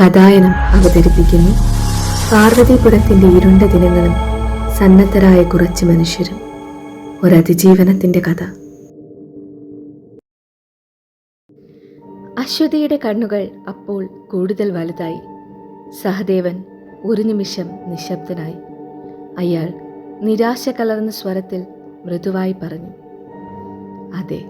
കഥായനം അവതരിപ്പിക്കുന്നു. പാർവതിപുരത്തിന്റെ ഇരുണ്ട ദിനങ്ങളും സന്നദ്ധരായ കുറച്ച് മനുഷ്യരും. ഒരതിജീവനത്തിന്റെ കഥ. അശ്വതിയുടെ കണ്ണുകൾ അപ്പോൾ കൂടുതൽ വലുതായി. സഹദേവൻ ഒരു നിമിഷം നിശബ്ദനായി. അയാൾ നിരാശ കലർന്ന സ്വരത്തിൽ മൃദുവായി പറഞ്ഞു. അതെ.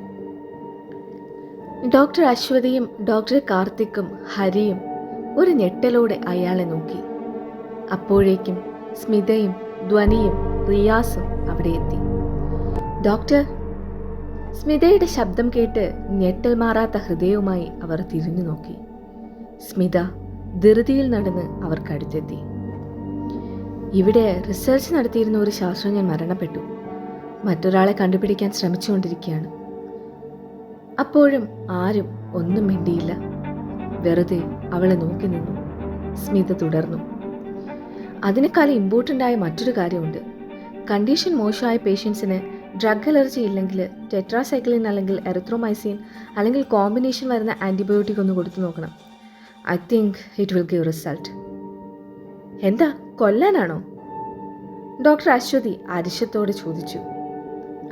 ഡോക്ടർ അശ്വതിയും ഡോക്ടർ കാർത്തിക്കും ഹരിയും ഒരു ഞെട്ടലോടെ അയാളെ നോക്കി. അപ്പോഴേക്കും സ്മിതയും ധ്വനിയും റിയാസും അവിടെ എത്തി. ഡോക്ടർ സ്മിതയുടെ ശബ്ദം കേട്ട് ഞെട്ടൽ മാറാത്ത ഹൃദയവുമായി അവർ തിരിഞ്ഞു നോക്കി. സ്മിത ധൃതിയിൽ നടന്ന് അവർക്കടുത്തെത്തി ഇവിടെ റിസർച്ച് നടത്തിയിരുന്ന ഒരു ശാസ്ത്രജ്ഞൻ മരണപ്പെട്ടു. മറ്റൊരാളെ കണ്ടുപിടിക്കാൻ ശ്രമിച്ചുകൊണ്ടിരിക്കുകയാണ്. അപ്പോഴും ആരും ഒന്നും മിണ്ടിയില്ല. വെറുതെ അവളെ നോക്കി നിന്നു. സ്മിത തുടർന്നു. അതിനേക്കാൾ ഇമ്പോർട്ടന്റ് ആയ മറ്റൊരു കാര്യമുണ്ട്. കണ്ടീഷൻ മോശമായ പേഷ്യൻസിന് ഡ്രഗ് അലർജി ഇല്ലെങ്കിൽ ടെട്രാസൈക്ലിൻ അല്ലെങ്കിൽ എറിത്രോമൈസിൻ അല്ലെങ്കിൽ കോമ്പിനേഷൻ വരുന്ന ആന്റിബയോട്ടിക് ഒന്ന് കൊടുത്തു നോക്കണം. I think it will give result എന്താ? കൊല്ലാനാണോ? ഡോക്ടർ അശ്വതി അരിശത്തോടെ ചോദിച്ചു.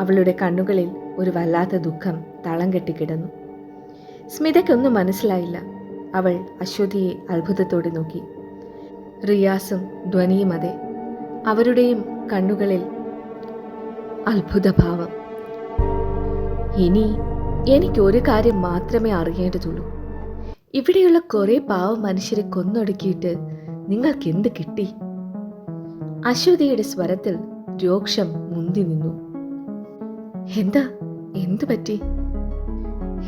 അവളുടെ കണ്ണുകളിൽ ഒരു വല്ലാത്ത ദുഃഖം തളം കെട്ടിക്കിടന്നു സ്മിതയ്ക്കൊന്നും മനസ്സിലായില്ല. അവൾ അശ്വതിയെ അത്ഭുതത്തോടെ നോക്കി. റിയാസും ധ്വനിയും അതെ. അവരുടെയും കണ്ണുകളിൽ അത്ഭുതഭാവം. ഇനി എനിക്കൊരു കാര്യം മാത്രമേ അറിയേണ്ടതുള്ളൂ. ഇവിടെയുള്ള കുറെ പാവ മനുഷ്യരെ കൊന്നൊടുക്കിയിട്ട് നിങ്ങൾക്ക് എന്ത് കിട്ടി? അശ്വതിയുടെ സ്വരത്തിൽ രോക്ഷം മുന്തി നിന്നു. എന്താ? എന്തു പറ്റി?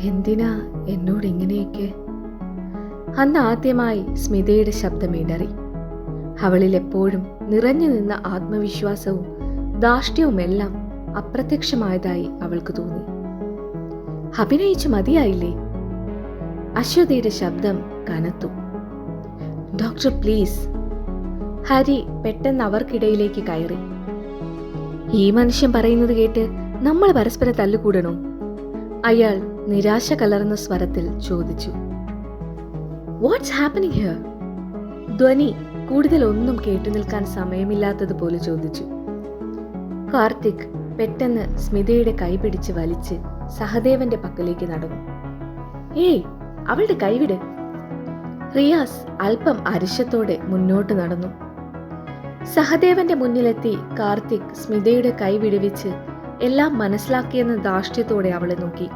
എന്തിനാ എന്നോട് ഇങ്ങനെയൊക്കെ? അന്ന് ആദ്യമായി സ്മിതയുടെ ശബ്ദം ഇടറി. അവളിൽ എപ്പോഴും നിറഞ്ഞു നിന്ന ആത്മവിശ്വാസവും ദാഷ്ട്യവുമെല്ലാം അപ്രത്യക്ഷമായതായി അവൾക്ക് തോന്നി. അഭിനയിച്ചു മതിയായില്ലേ? അശ്വതിയുടെ ശബ്ദം കനത്തു. Doctor please. ഹരി പെട്ടെന്ന് അവർക്കിടയിലേക്ക് കയറി. ഈ മനുഷ്യൻ പറയുന്നത് കേട്ട് നമ്മൾ പരസ്പരം തല്ലുകൂടണോ? അയാൾ നിരാശ കലർന്ന സ്വരത്തിൽ ചോദിച്ചു. വാട്ട്സ് ഹാപ്പനിങ് ഹിയർ ധ്വനി കൂടുതൽ ഒന്നും കേട്ടു നിൽക്കാൻ സമയമില്ലാത്തതുപോലെ ചോദിച്ചു. കാർത്തിക് പെട്ടെന്ന് സ്മിതയുടെ കൈ പിടിച്ച് വലിച്ച് സഹദേവന്റെ പക്കലേക്ക് നടന്നു. ഏയ് അവളുടെ കൈവിട്. റിയാസ് അല്പം അരിശത്തോടെ മുന്നോട്ട് നടന്നു. സഹദേവന്റെ മുന്നിലെത്തി കാർത്തിക് സ്മിതയുടെ കൈ വിടുവിച്ച് എല്ലാം മനസ്സിലാക്കിയെന്ന ധാർഷ്ട്യത്തോടെ അവളെ നോക്കി.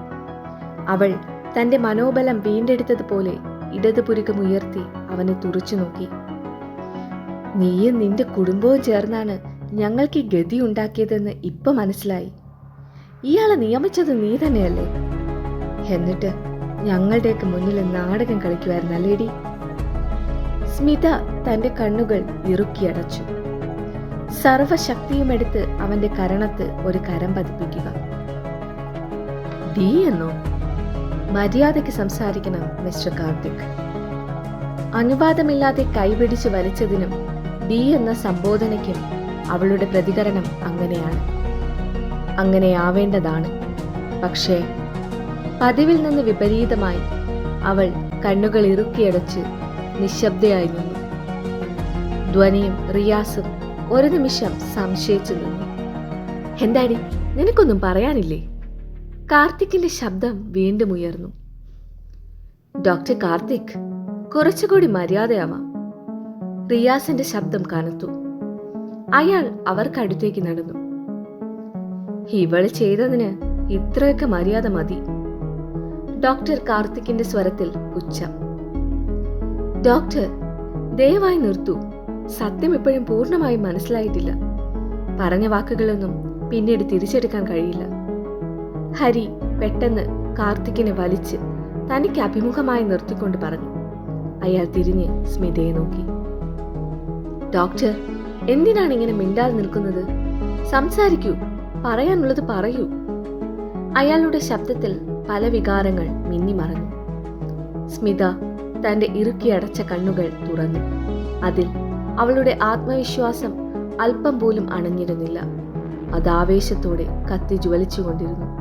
അവൾ തന്റെ മനോബലം വീണ്ടെടുത്തതുപോലെ ഇടതുപുരുകം ഉയർത്തി അവനെ തുറച്ചു നോക്കി. നീയും നിന്റെ കുടുംബവും ചേർന്നാണ് ഞങ്ങൾക്ക് ഈ ഗതി ഉണ്ടാക്കിയതെന്ന് ഇപ്പൊ മനസ്സിലായി. ഇയാളെ നിയമിച്ചത് നീ തന്നെയല്ലേ? എന്നിട്ട് ഞങ്ങളുടെയൊക്കെ മുന്നിൽ നാടകം കളിക്കുമായിരുന്നല്ലേടി സ്മിത തന്റെ കണ്ണുകൾ ഇറുക്കിയടച്ചു സർവശക്തിയുമെടുത്ത് അവന്റെ കരണത്ത് ഒരു കരം പതിപ്പിക്കുക. ഡി എന്നോ? മര്യാദയ്ക്ക് സംസാരിക്കണം മിസ്റ്റർ കാർത്തിക്. അനുവാദമില്ലാതെ കൈപിടിച്ച് വലിച്ചതിനും ബി എന്ന സംബോധനയ്ക്കും അവളുടെ പ്രതികരണം അങ്ങനെയാണ്. അങ്ങനെയാവേണ്ടതാണ് പക്ഷേ പതിവിൽ നിന്ന് വിപരീതമായി അവൾ കണ്ണുകൾ ഇറുക്കിയടച്ച് നിശബ്ദയായി നിന്നു. ധ്വനിയും റിയാസും ഒരു നിമിഷം സംശയിച്ചു നിന്നു. എന്താടി? നിനക്കൊന്നും പറയാനില്ലേ? കാർത്തിക്കിന്റെ ശബ്ദം വീണ്ടും ഉയർന്നു. ഡോക്ടർ കാർത്തിക് കുറച്ചുകൂടി മര്യാദയാവാം. റിയാസിന്റെ ശബ്ദം കനത്തു. അയാൾ അവർക്കടുത്തേക്ക് നടന്നു. ഇവൾ ചെയ്തതിന് ഇത്രയൊക്കെ മര്യാദ മതി. ഡോക്ടർ കാർത്തിക്കിന്റെ സ്വരത്തിൽ പുച്ഛം. ഡോക്ടർ ദയവായി നിർത്തു. സത്യം ഇപ്പോഴും പൂർണമായും മനസ്സിലായിട്ടില്ല. പറഞ്ഞ വാക്കുകളൊന്നും പിന്നീട് തിരിച്ചെടുക്കാൻ കഴിയില്ല. ഹരി പെട്ടെന്ന് കാർത്തിക്കിനെ വലിച്ച് തനിക്ക് അഭിമുഖമായി നിർത്തിക്കൊണ്ട് പറഞ്ഞു. അയാൾ തിരിഞ്ഞ് സ്മിതയെ നോക്കി. ഡോക്ടർ എന്തിനാണ് ഇങ്ങനെ മിണ്ടാതെ നിൽക്കുന്നത്? സംസാരിക്കൂ പറയാനുള്ളത് പറയൂ. അയാളുടെ ശബ്ദത്തിൽ പല വികാരങ്ങൾ മിന്നിമറഞ്ഞു സ്മിത തന്റെ ഇറുക്കിയടച്ച കണ്ണുകൾ തുറന്നു. അതിൽ അവളുടെ ആത്മവിശ്വാസം അല്പം പോലും അണഞ്ഞിരുന്നില്ല. അത് ആവേശത്തോടെ കത്തി ജ്വലിച്ചുകൊണ്ടിരുന്നു.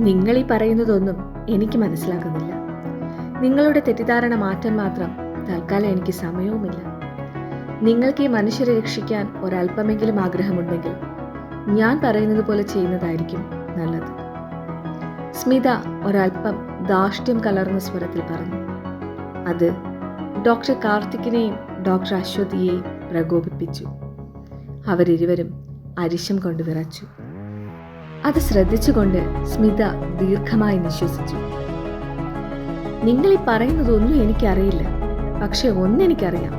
നിങ്ങളീ പറയുന്നതൊന്നും എനിക്ക് മനസ്സിലാകുന്നില്ല. നിങ്ങളുടെ തെറ്റിദ്ധാരണ മാറ്റാൻ മാത്രം തൽക്കാലം എനിക്ക് സമയവുമില്ല. നിങ്ങൾക്ക് ഈ മനുഷ്യരെ രക്ഷിക്കാൻ ഒരല്പമെങ്കിലും ആഗ്രഹമുണ്ടെങ്കിൽ ഞാൻ പറയുന്നത് പോലെ ചെയ്യുന്നതായിരിക്കും നല്ലത്. സ്മിത ഒരല്പം ദാഷ്ട്യം കലർന്ന സ്വരത്തിൽ പറഞ്ഞു. അത് ഡോക്ടർ കാർത്തിക്കിനെയും ഡോക്ടർ അശ്വതിയെയും പ്രകോപിപ്പിച്ചു. അവരിരുവരും അരിശം കൊണ്ട് വിറച്ചു. അത് ശ്രദ്ധിച്ചുകൊണ്ട് സ്മിത ദീർഘമായി നിശ്വസിച്ചു. നിങ്ങൾ ഈ പറയുന്നതൊന്നും എനിക്കറിയില്ല. പക്ഷെ ഒന്നെനിക്കറിയാം.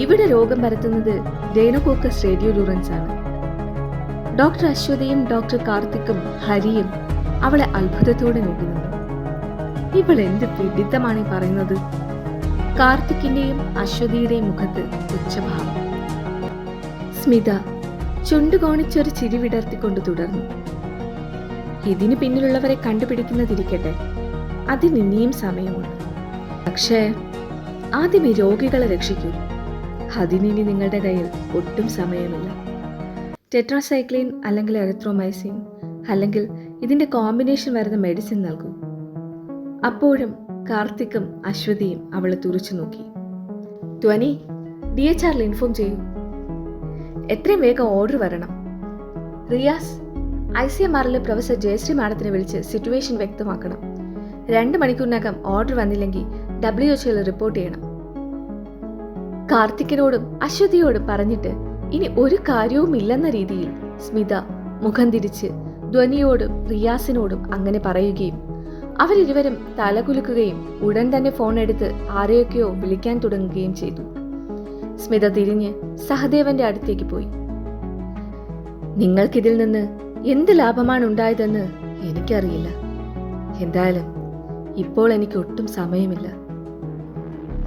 ഇവിടെ രോഗം പരത്തുന്നത് ഡേനോകോക്കസ് റേഡിയോലൂറൻസ് ആണ്. ഡോക്ടർ അശ്വതിയും ഡോക്ടർ കാർത്തിക്കും ഹരിയും അവളെ അത്ഭുതത്തോടെ നോക്കി നിന്നു ഇവൾ എന്ത് പിഡിത്തമാണ് പറയുന്നത്? കാർത്തിക്കിന്റെയും അശ്വതിയുടെയും മുഖത്ത് ഉച്ചഭാവം സ്മിത ചുണ്ടുകോണിച്ചൊരു ചിരി വിടർത്തിക്കൊണ്ട് തുടർന്നു. ഇതിനു പിന്നിലുള്ളവരെ കണ്ടുപിടിക്കുന്നതിരിക്കട്ടെ. അതിനിനിയും സമയമുണ്ട്. പക്ഷേ ആദ്യം ഈ രോഗികളെ രക്ഷിക്കൂ. അതിനിനി നിങ്ങളുടെ കയ്യിൽ ഒട്ടും സമയമില്ല. ടെട്രാസൈക്ലിൻ അല്ലെങ്കിൽ എറിത്രോമൈസിൻ അല്ലെങ്കിൽ ഇതിന്റെ കോമ്പിനേഷൻ വരുന്ന മെഡിസിൻ നൽകൂ. അപ്പോഴും കാർത്തിക്കും അശ്വതിയും അവളെ തുറച്ചു നോക്കി. ധ്വനി ഡി എച്ച് ആറിൽ ഇൻഫോം ചെയ്യൂ. എത്രയും വേഗം ഓർഡർ വരണം. റിയാസ് ഐ സി എം ആറിലെ പ്രൊഫസർ ജയശ്രീ മാഡത്തിനെ വിളിച്ച് സിറ്റുവേഷൻ വ്യക്തമാക്കണം. രണ്ട് മണിക്കൂറിനകം ഓർഡർ വന്നില്ലെങ്കിൽ ഡബ്ല്യു എച്ച് റിപ്പോർട്ട് ചെയ്യണം. കാർത്തിക്കിനോടും അശ്വതിയോടും പറഞ്ഞിട്ട് ഇനി ഒരു കാര്യവും ഇല്ലെന്ന രീതിയിൽ സ്മിത മുഖം തിരിച്ച് ധ്വനിയോടും റിയാസിനോടും അങ്ങനെ പറയുകയും അവരിരുവരും തലകുലുക്കുകയും ഉടൻ തന്നെ ഫോൺ എടുത്ത് ആരെയൊക്കെയോ വിളിക്കാൻ തുടങ്ങുകയും ചെയ്തു. സ്മിത തിരിഞ്ഞ് സഹദേവന്റെ അടുത്തേക്ക് പോയി. നിങ്ങൾക്കിതിൽ നിന്ന് എന്ത് ലാഭമാണ് ഉണ്ടായതെന്ന് എനിക്കറിയില്ല. എന്തായാലും ഇപ്പോൾ എനിക്ക് ഒട്ടും സമയമില്ല.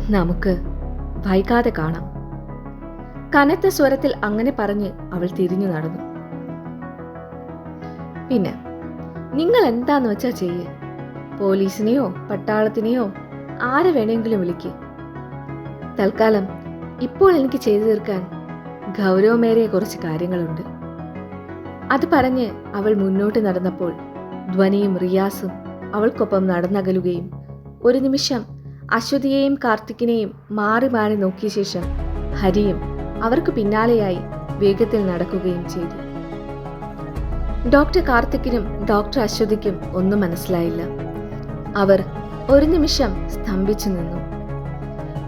നമുക്ക് വൈകാതെ കാണാം. കനത്ത സ്വരത്തിൽ അങ്ങനെ പറഞ്ഞ് അവൾ തിരിഞ്ഞു നടന്നു. പിന്നെ നിങ്ങൾ എന്താന്ന് വെച്ചാ ചെയ്യേ. പോലീസിനെയോ പട്ടാളത്തിനെയോ ആരെ വേണമെങ്കിലും വിളിക്ക്. തൽക്കാലം ഇപ്പോൾ എനിക്ക് ചെയ്തു തീർക്കാൻ ഗൗരവമേറിയ കുറച്ച് കാര്യങ്ങളുണ്ട്. അത് പറഞ്ഞ് അവൾ മുന്നോട്ട് നടന്നപ്പോൾ ധ്വനിയും റിയാസും അവൾക്കൊപ്പം നടന്നകലുകയും ഒരു നിമിഷം അശ്വതിയെയും കാർത്തിക്കിനെയും മാറി മാറി നോക്കിയ ശേഷം ഹരിയും അവർക്ക് പിന്നാലെയായി വേഗത്തിൽ നടക്കുകയും ചെയ്തു. ഡോക്ടർ കാർത്തിക്കിനും ഡോക്ടർ അശ്വതിക്കും ഒന്നും മനസ്സിലായില്ല. അവർ ഒരു നിമിഷം സ്തംഭിച്ചു നിന്നു.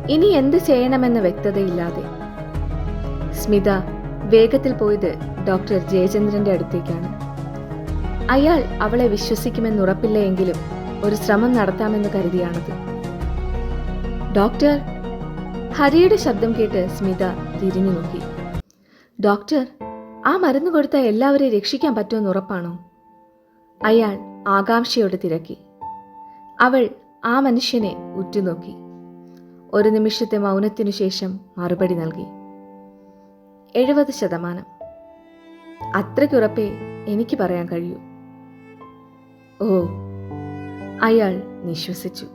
ഇനി എന്ത് ചെയ്യണമെന്ന് വ്യക്തതയില്ലാതെ. സ്മിത വേഗത്തിൽ പോയത് ഡോക്ടർ ജയചന്ദ്രന്റെ അടുത്തേക്കാണ്. അയാൾ അവളെ വിശ്വസിക്കുമെന്ന് ഉറപ്പില്ല എങ്കിലും ഒരു ശ്രമം നടത്താമെന്ന് കരുതിയാണത്. ഡോക്ടർ ഹരിയുടെ ശബ്ദം കേട്ട് സ്മിത തിരിഞ്ഞു നോക്കി. ഡോക്ടർ ആ മരുന്ന് കൊടുത്ത എല്ലാവരെയും രക്ഷിക്കാൻ പറ്റുമെന്ന് ഉറപ്പാണോ? അയാൾ ആകാംക്ഷയോട് തിരക്കി. അവൾ ആ മനുഷ്യനെ ഉറ്റുനോക്കി. ഒരു നിമിഷത്തെ മൗനത്തിനു ശേഷം മറുപടി നൽകി. എഴുപത് ശതമാനം. അത്രയ്ക്കുറപ്പേ എനിക്ക് പറയാൻ കഴിയൂ. ഓ അയാൾ നിശ്വസിച്ചു.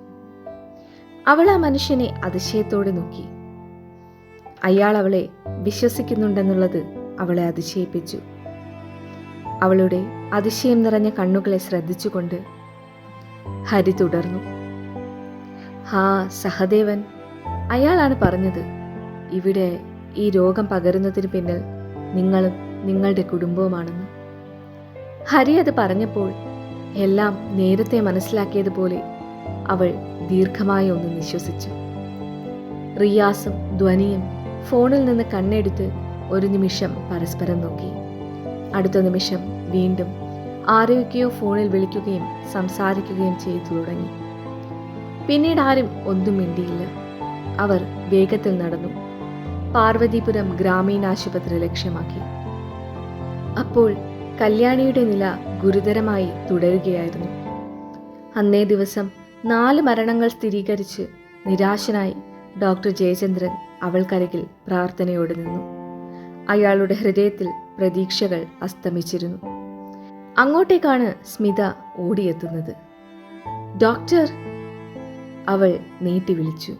അവൾ ആ മനുഷ്യനെ അതിശയത്തോടെ നോക്കി. അയാൾ അവളെ വിശ്വസിക്കുന്നുണ്ടെന്നുള്ളത് അവളെ അതിശയിപ്പിച്ചു. അവളുടെ അതിശയം നിറഞ്ഞ കണ്ണുകളെ ശ്രദ്ധിച്ചുകൊണ്ട് ഹരി തുടർന്നു. ഹാ സഹദേവൻ അയാളാണ് പറഞ്ഞത്. ഇവിടെ ഈ രോഗം പകരുന്നതിന് പിന്നിൽ നിങ്ങളും നിങ്ങളുടെ കുടുംബവുമാണെന്ന്. ഹരി അത് പറഞ്ഞപ്പോൾ എല്ലാം നേരത്തെ മനസ്സിലാക്കിയതുപോലെ അവൾ ദീർഘമായി ഒന്ന് നിശ്വസിച്ചു. റിയാസും ധ്വനിയും ഫോണിൽ നിന്ന് കണ്ണെടുത്ത് ഒരു നിമിഷം പരസ്പരം നോക്കി. അടുത്ത നിമിഷം വീണ്ടും ആരോഗ്യയോ ഫോണിൽ വിളിക്കുകയും സംസാരിക്കുകയും ചെയ്തു തുടങ്ങി. പിന്നീട് ആരും ഒന്നും മിണ്ടിയില്ല. അവർ വേഗത്തിൽ നടന്നു. പാർവതിപുരം ഗ്രാമീണ ആശുപത്രി ലക്ഷ്യമാക്കി. അപ്പോൾ കല്യാണിയുടെ നില ഗുരുതരമായി തുടരുകയായിരുന്നു. അന്നേ ദിവസം നാല് മരണങ്ങൾ സ്ഥിരീകരിച്ച് നിരാശനായി ഡോക്ടർ ജയചന്ദ്രൻ അവൾക്കരികിൽ പ്രാർത്ഥനയോടെ നിന്നു. അയാളുടെ ഹൃദയത്തിൽ പ്രതീക്ഷകൾ അസ്തമിച്ചിരുന്നു. അങ്ങോട്ടേക്കാണ് സ്മിത ഓടിയെത്തുന്നത്. ഡോക്ടർ അവൾ നീട്ടി വിളിച്ചു.